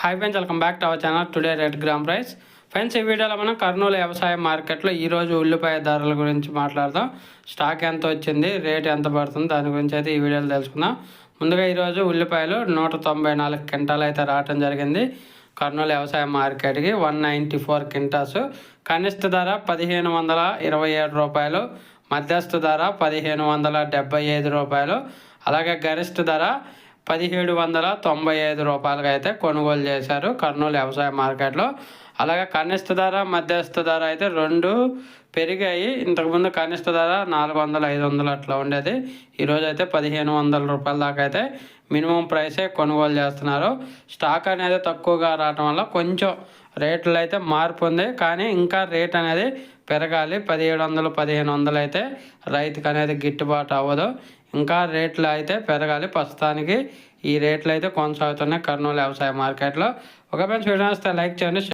Hi friends welcome back to our channel today red gram price friends ఈ వీడియోలో మనం కర్నూలు వ్యవసాయ మార్కెట్లో ఈరోజు ఉల్లిపాయ ధరల గురించి మాట్లాడదాం. స్టాక్ ఎంత వచ్చింది? రేట్ ఎంత పడుతుంది? దాని గురించి అయితే ఈ వీడియోలో తెలుసుకుందాం. ముందుగా ఈరోజు ఉల్లిపాయలు నూట తొంభై నాలుగు క్వింటాలు అయితే రావటం జరిగింది. కర్నూలు వ్యవసాయ మార్కెట్కి వన్ నైంటీ ఫోర్ క్వింటాస్ కనిష్ట ధర పదిహేను వందల ఇరవై ఏడు రూపాయలు. మధ్యస్థ ధర పదిహేను వందల డెబ్బై ఐదు రూపాయలు. అలాగే గరిష్ట ధర పదిహేడు వందల తొంభై ఐదు రూపాయలకి అయితే కొనుగోలు చేశారు కర్నూలు వ్యవసాయ మార్కెట్లో. అలాగే కనిష్ట ధర మధ్యస్థ ధర అయితే రెండు పెరిగాయి. ఇంతకుముందు కనిష్ట ధర నాలుగు వందల ఐదు వందలు అట్లా ఉండేది. ఈరోజు అయితే పదిహేను వందల రూపాయల దాకా అయితే మినిమం ప్రైసే కొనుగోలు చేస్తున్నారు. స్టాక్ అనేది తక్కువగా రావటం వల్ల కొంచెం రేట్లు అయితే మార్పు ఉంది. కానీ ఇంకా రేట్ అనేది పెరగాలి. పదిహేడు వందలు పదిహేను వందలు అయితే రైతుకు అనేది గిట్టుబాటు అవ్వదు. ఇంకా రేట్లు అయితే పెరగాలి. ప్రస్తుతానికి ఈ రేట్లు అయితే కొనసాగుతున్నాయి. కర్నూలు వ్యవసాయ మార్కెట్లో. ఒక మంచి వీడియో వస్తే లైక్ చేయండి